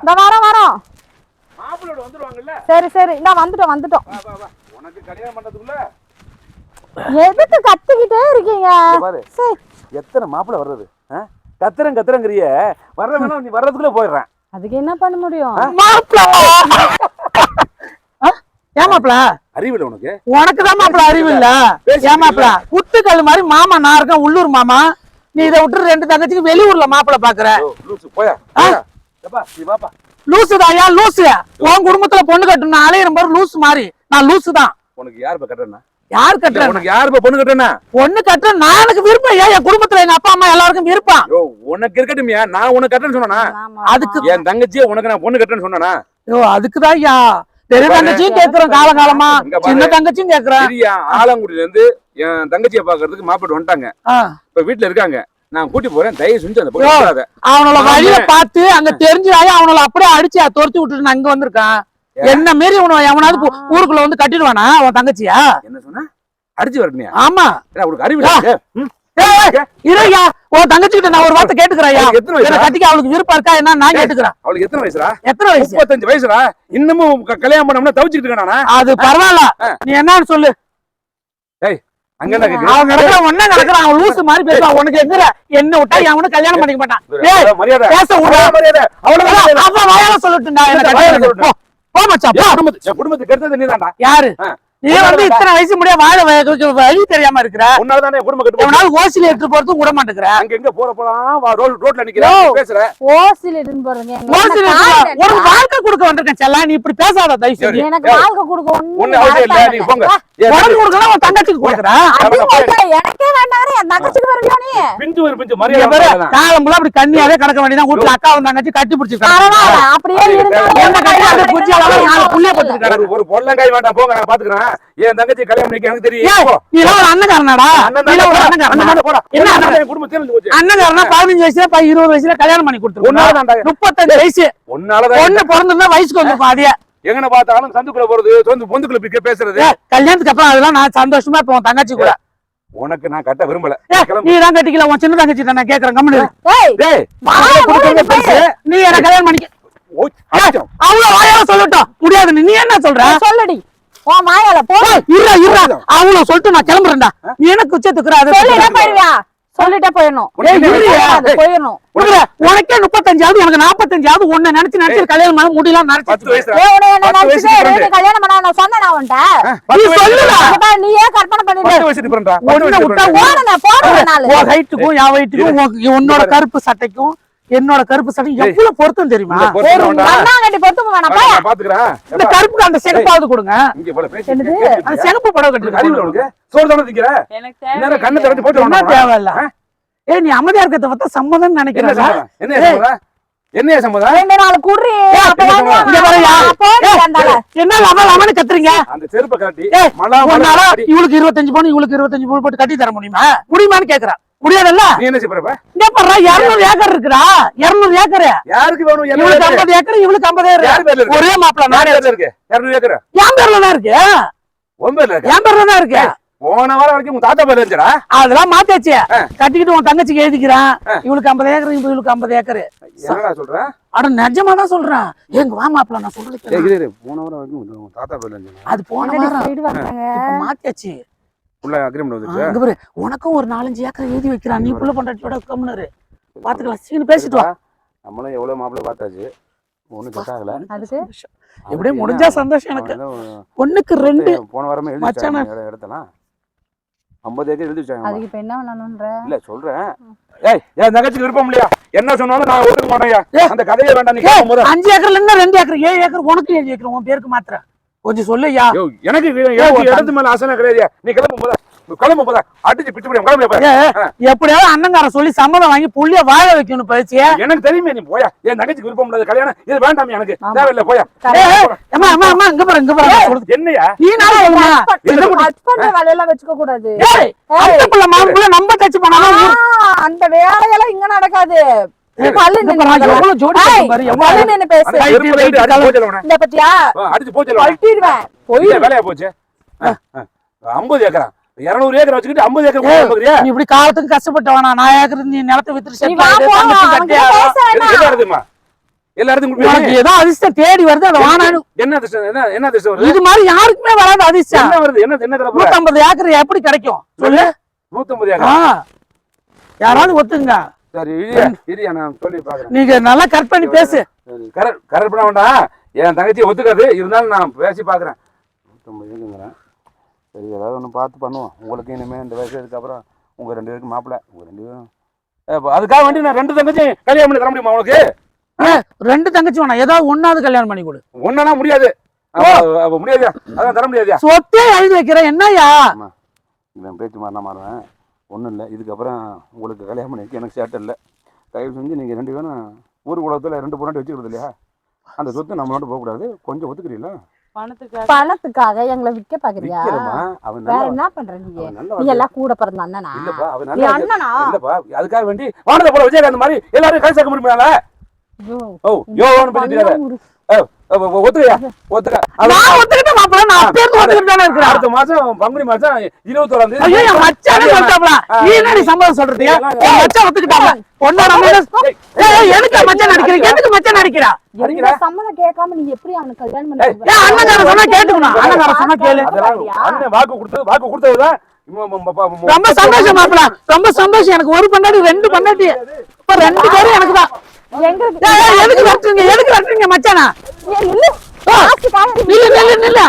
இந்த வரோம் வரோம் மாப்பிள்ளோட வந்துருவாங்கல்ல? சரி சரி. இந்த வந்துட்டோம் வந்துட்டோம். வா வா வா. உனக்கு கல்யாணம் பண்றதுக்குள்ள எதுக்கு கத்திக்கிட்டே இருக்கீங்க? எத்தனை மாப்பிள்ளை வர்றது? கத்துறேன் கத்துறேங்கிறிய. வர்ற வேணா நீ வர்றதுக்குள்ள போயிடுறேன். அதுக்கு என்ன பண்ண முடியும்? ஏமாப்ல அறிவில்லை உனக்கு. உனக்கு தான் மாப்பிள அறிவு இல்ல. ஏமாப்ல குத்துக்கல் மாதிரி மாமா நான் இருக்கேன் உள்ளூர் மாமா. நீ இதை விட்டு ரெண்டு தங்கச்சிக்கு வெளியூர்ல மாப்பிள பாக்குற. லூசு போயா போயா. எப்பா நீ வாப்பா. லூசு தான் ஏன் லூசு. உன் குடும்பத்துல பொண்ணு கட்டணும் அலையிற மாதிரி லூசு மாதிரி நான் லூசு தான் உனக்கு யார் இப்ப கட்டுறேன்னா? யார் கட்டுறேன் உனக்கு யார் பொண்ணு கட்டுறேன்னா? பொண்ணு கட்டுற நான் எனக்கு விருப்பம். ஏன் என் குடும்பத்துல எங்க அப்பா அம்மா எல்லாருக்கும் விருப்பம்? யோ உனக்கு இருக்கட்டும்யா நான் உனக்கு கட்டுறேன்னு சொன்னா அதுக்கு- என் தங்கச்சியை உனக்கு நான் பொண்ணு கட்டுறேன்னு சொன்னா ஐயோ அதுக்குதான் ஐயா பெரிய தங்கச்சியும் கேக்குறேன் காலகாலமா. சின்ன தங்கச்சியும் கேக்குறேன். ஆலங்குடியில இருந்து என் தங்கச்சியை பாக்குறதுக்கு மாப்பிட்டு வந்துட்டாங்க. இப்ப வீட்டுல இருக்காங்க. நான் கூட்டி போறேன். தயவு செஞ்சு அந்த வராத. அவனோட ஆமா. வழிய பார்த்து அங்க தெரிஞ்சாயே அவனோட அப்படியே அடிச்சு துரத்தி விட்டுட்டு இங்க வந்திருக்கான். என்ன மீறி உன எவனாவது ஊருக்குள்ள வந்து கட்டிடுவானா அவன் தங்கச்சியா? என்ன சொன்ன? அடிச்சு வரட்டியா ஆமா. உனக்கு அறிவு இல்ல? யா. ம். ஏய், இருயா உன் தங்கச்சி கிட்ட நான் ஒரு வார்த்தை வயசு கட்டிக்க அவளுக்கு விருப்பம் இருக்கா என்ன நான் கேட்டுக்கிறேன். அவளுக்கு எத்தனை வயசுடா எத்தனை வயசு? முப்பத்தஞ்சு வயசுடா இன்னமும் கல்யாணம் பண்ணோம்னா தவிச்சிட்டு இருக்கானா அது பரவாயில்ல. நீ என்னன்னு சொல்லு. அங்க என்ன? அவன் அவன் விட்டா அவனுக்கு கல்யாணம் பண்ணிக்க மாட்டான். பேச மரியாதை. அவ்வளவு மரியாதை. அவன் வாயால என் குடும்பத்துக்கு கெடுத்தது நீதான்டா. யாரு. நீ வந்து இத்தனை வயசு முடிய வாழ வழி தெரியாம இருக்கிற? உன்னாலதானே என் குடும்பம் கெட்டு. எவனாவது ஓசில எடுத்து போறதும் விட மாட்டேங்கிற? அங்க எங்க போற போலாம்? ரோட் ரோட்ல நிக்கிற யோ. பேசுற. ஓசில போறீங்க எங்க ஓசில எடுத்து உனக்கு வாழ்க்கை கொடுக்க வந்திருக்கேன் செல்லா. நீ இப்படி பேசாத தயவு செஞ்சு. எனக்கு. வாழ்க்கை கொடுக்க ஒண்ணு அவசியம் இல்ல. நீ போங்க. உனக்கு கொடுக்கலாம் உன் தங்கச்சிக்கு கொடுக்குற? எனக்கே வேண்டாம் என் தங்கச்சிக்கு வருவியா நீ? பிஞ்சு ஒரு பிஞ்சு. மரியாதை. காலம் அப்படி கண்ணியாவே கிடக்க வேண்டியதான் வீட்டுல அக்கா தங்கச்சி கட்டி பிடிச்சி பரவாயில்ல. அப்படியே என்ன கட்டி அப்படியே பூச்சி ஒரு பொருளங்காய் வேண்டாம் போங்க நான் பாத்துக்கிறேன். என் தங்கச்சி கல்யாணம் பண்ணிக்க எனக்கு தெரியும். நீ ஒரு அண்ணகாரனாடா அண்ணகாரனா பதினஞ்சு வயசுல ப- இருபது வயசுல கல்யாணம் பண்ணி. கொடுத்துருக்கோம் முப்பத்தஞ்சு வயசு. உன்னாலதான் பொண்ணு பிறந்திருந்தா வயசுக்கு வந்து பாதியா எங்கன பார்த்தாலும் சந்துக்குள்ள போறது சொந்த பொந்துக்குள்ள பிக்க பேசுறது. கல்யாணத்துக்கு அப்புறம் அதெல்லாம் நான் சந்தோஷமா இப்போ தங்கச்சி கூட. உனக்கு நான் கட்ட விரும்பல. நீ தான் கட்டிக்கல உன் சின்ன தங்கச்சி நான் கேக்குறேன் கம்முனு. நீ என்ன கல்யாணம் பண்ணிக்க. அவ்வளவு வாயால சொல்லட்டும் முடியாது நீ. என்ன சொல்ற? சொல்லுடி. உன் மாயால போ. இருடா இருடா. அவ்வளவு சொல்லிட்டு நான் கிளம்புறேன்டா. நீ எனக்கு உச்சத்துக்குற அதை சொல்லிட்டே சொல்லிட்டு சொல்லிட்டே போயிடணும். உனக்கு முப்பத்தஞ்சாவது உனக்கு நாற்பத்தஞ்சாவது ஒண்ணு நினைச்சு நினைச்சு கல்யாணம் பண்ண என்ன. இரு, கல்யாணம் பண்ண நான் சொன்னேன் பத்து நீ நீயே கற்பனை பண்ணிட்டு உன்னோட கருப்பு சட்டைக்கும் என்னோட கருப்பு சட்டைக்கும் எவ்வளவு பொருத்தம் தெரியுமா? இந்த கருப்புக்கு அந்த சிகப்பாவது கொடுங்க. இங்க போல பேசி என்னது? அந்த? சிகப்பு படம் உனக்கு அறிவு கட்டுங்க உனக்கு? சோறு தானே திங்கிற? இந்நேரம் கண்ணை திறந்து போட்டு என்ன வரணும். தேவையில்ல? ஏய் நீ அமைதியா இருக்கிறத பார்த்தா சம்மதம்? என்ன நினைக்கிறேன் சம்மதம்? சம்மதம்? ரெண்டு நாள் குடுறி. என்ன லவ லவன்னு கத்துறீங்க? அந்த செருப்பை. இவளுக்கு இருபத்தஞ்சு பவுன் இவளுக்கு இருபத்தஞ்சு பவுன் போட்டு கட்டி தர முடியுமா? முடியுமான்னு கேக்குறேன் முடியாதுல்ல நீ என்ன செய்ய போற? இங்க பாரு இருநூறு ஏக்கர் இருக்குடா இருநூறு ஏக்கர் யாருக்கு வேணும்? என்ன இவளுக்கு ஏக்கரு? ஐம்பது ஏக்கர் இவளுக்கு? ஒரே நானே பேர்ல இருக்கு? இருநூறு ஏக்கரு. என் பேர்ல தான் இருக்கு உன் பேர்ல இருக்கா? என் பேர்ல தான் இருக்கு போன வாரம் வரைக்கும் உங்க தாத்தா பேர்ல இருந்துச்சுடா. அதெல்லாம் மாத்தாச்சு. கட்டிக்கிட்டு உன் தங்கச்சிக்கு எழுதிக்கிறான் இவளுக்கு ஐம்பது ஏக்கர் இவளுக்கு ஐம்பது ஏக்கர் என்னடா சொல்ற? அட நிஜமா தான் சொல்றேன் எங்க வா மாப்பிள்ள நான் சொல்றது. போன வாரம் வரைக்கும் உங்க தாத்தா பேர்ல இருந்துச்சு. அது போன என்னடி வாரம் side வந்தாங்க? இப்ப மாத்தாச்சு உள்ள ஆ, வந்துருச்சு. இங்க பாரு உனக்கும் ஒரு நாலஞ்சு ஏக்கர் எழுதி வைக்கிறான். நீ புள்ள பண்றதோட கம்முனரு பாத்துக்கலாம் சீக்கிரம் பேசிட்டு வா. நம்மளும் எவ்வளவு மாப்பிள்ளை பார்த்தாச்சு? ஆகல. அதுக்கு எப்படியும் முடிஞ்சா சந்தோஷம் எனக்கு. ஒண்ணுக்கு ரெண்டு போன வாரமே எழுதி மச்சான. வச்சாங்க இட- இடத்தெல்லாம். 50 ஏக்கர் எழுதி வச்சாங்க அதுக்கு இப்ப என்ன பண்ணணும்ன்ற? இல்ல சொல்றேன். ஏய் என் தங்கச்சிக்கு விருப்பம் இல்லையா? என்ன சொன்னாலும் நான் ஒத்துக்க மாட்டேன். அந்த கதையை வேண்டாம் நீ அஞ்சு ஏக்கர்ல இருந்து ரெண்டு ஏக்கர் ஏழு ஏக்கர் உனக்கு எழுதி வைக்கிறேன் உன் பேருக்கு மாத்திர கொஞ்சம் சொல்லுயா எனக்கு இடத்து மேல ஆசை கிடையாது நீ கிளம்பும் போதா? கிளம்பும் போதா? அடிச்சு பிச்சு கிளம்பு எப்படியாவது அண்ணங்காரன் சொல்லி சம்மதம் வாங்கி புள்ளிய வாழ வைக்கணும் பயிற்சி எனக்கு தெரியுமே நீ போயா. என் தங்கச்சிக்கு விருப்பம் இல்லாத கல்யாணம். இது வேண்டாம் எனக்கு. தேவையில்லை போயா. அம்மா அம்மா அம்மா இங்க பாரு இங்க பாரு. என்னையா நீ வேலையெல்லாம் வச்சுக்க கூடாது. ஏய் அந்த புள்ள மாவுக்குள்ள நம்ம டச் பண்ணாலும் அந்த வேலையெல்லாம் இங்க நடக்காது. பல்லு நின்னு பாரு, பேசு. எவ்வளவு ஜோடி ஏய், பாரு, எவ்வளவு பல்லு நின்னு பேசு. அந்த Height, செருப்புல weight, அடிச்சு colour. போச்சல உன இந்த பத்தியா அடிச்சு போச்சல உன பல்ட்டிடுவேன். போய் வேலையா போச்சு? ஏக்கரா? இருநூறு ஏக்கர் வச்சுக்கிட்டு ஐம்பது ஏக்கர் கொடுக்க பாக்குறியா நீ இப்படி காலத்துக்கு கஷ்டப்பட்டு வேணாம் நான் ஏக்கர் நீ நிலத்தை வித்துட்டு நீ செட்டில் வா ஆயிடு, போலாம் தங்கச்சி அவன்கிட்ட கட்டியா? பேச வேணாம். எல்லா இடத்துக்குமா எல்லா இடத்துக்கும் உனக்கு கொடுப்பீங்க. ஏதோ அதிர்ஷ்டம் தேடி வருது அதை வானான்னு என்ன அதிர்ஷ்டம் என்ன என்ன அதிர்ஷ்டம் வருது? இது மாதிரி யாருக்குமே வராது அதிர்ஷ்டம். என்ன வருது? என்ன என்ன நூத்தம்பது ஏக்கர் எப்படி கிடைக்கும்? சொல்லு. நூத்தம்பது ஏக்கர்? யாராவது ஒத்துங்க சரி இரியா இரியா நான் சொல்லி பாக்குறேன் நீங்க நல்லா கட் பண்ணி பேசு. கரெக்ட் கரெக்ட் பண்ண வேண்டாம் என் தங்கச்சி ஒத்துக்காது. இருந்தாலும் நான் பேசி பார்க்குறேன். நூற்றம்பது சரி ஏதாவது ஒன்று பார்த்து பண்ணுவோம். உங்களுக்கு இனிமேல் இந்த வயசு இதுக்கப்புறம் உங்கள் ரெண்டு பேருக்கு மாப்பிள்ளை உங்கள் ரெண்டு பேரும். அதுக்காக வேண்டி நான் ரெண்டு தங்கச்சி கல்யாணம் பண்ணி தர முடியுமா உனக்கு? ரெண்டு தங்கச்சி வேணாம். ஏதாவது ஒன்னாவது கல்யாணம் பண்ணி கொடு. ஒன்னா முடியாது. முடியாதுயா? அதான் தர முடியாதுயா? சொத்தே எழுதி வைக்கிறேன் என்னய்யா? இவன் பேச்சு மாறினா மாறுவேன். ஒன்றும் இல்லை. இதுக்கப்புறம் உங்களுக்கு கல்யாணம் பண்ணி எனக்கு சேட்டை இல்லை. தயவு செஞ்சு நீங்கள் ரெண்டு பேரும் ஊர் குலத்தில் ரெண்டு பொண்ணாட்டி வச்சுக்கிறது இல்லையா? அந்த சொத்து நம்மளோட போகக்கூடாது. கொஞ்சம் ஒத்துக்கிறீங்களா? பணத்துக்காக. எங்களை விக்க பாக்குறியா வேற என்ன பண்ற நீ? அவன் நல்ல நீ. எல்லாம் கூட பிறந்த அண்ணனா? நீ அண்ணனா? இல்லப்பா அதுக்காக வேண்டி வானத்தை போல விஜயகாந்த் மாதிரி எல்லாரும் கை சேர்க்க முடியுமால ஐயோ, ஓ யோன்னு பண்ணிட்டு ஒத்துக்கையா? ஒத்துக்க. நான் ஒத்துக்கிட்ட மாப்பிள்ள நான் அப்பே இருந்து இருக்கிறேன். அடுத்த மாசம் பங்குனி மாசம் இருபத்தோராம் தேதி. ஐயோ என் மச்சானே சொல்லிட்டாப்ல. நீ என்னடி சம்பளம் சொல்றது மச்சான் ஒத்துக்கிட்டாப்ல. பொண்ணா நம்ம எதுக்கு மச்சான் நடிக்கிறீங்க? எதுக்கு மச்சான் நடிக்கிறா? சம்மதம் கேட்காம நீ எப்படி அவனுக்கு கல்யாணம் பண்ணி அண்ணன் சொன்னா கேட்டுக்கணும். அண்ணன் சொன்னா கேளு. அண்ணன் வாக்கு கொடுத்தது வாக்கு கொடுத்ததுதான் ரொம்ப சந்தோஷம் மாப்பிள்ள. ரொம்ப சந்தோஷம். எனக்கு ஒரு பண்ணாடி ரெண்டு இப்ப ரெண்டு பேரும் எனக்கு தான் எதுக்கு வெட்டுறீங்க? எதுக்கு வெட்டுறீங்க மச்சானா? நில்லு. நில்லு நில்லு.